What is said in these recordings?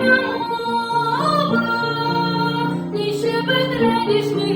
прекрасна рідна мова, ні щебет радішній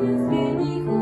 Звені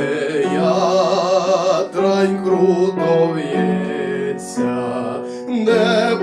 де ятрань крутов'ється, де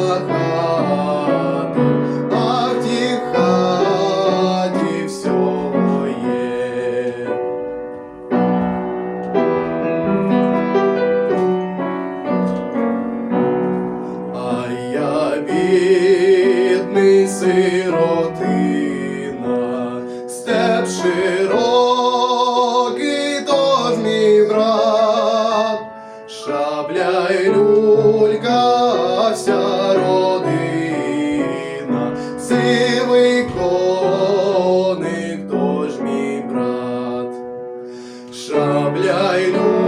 love. шабля йду.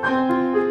Música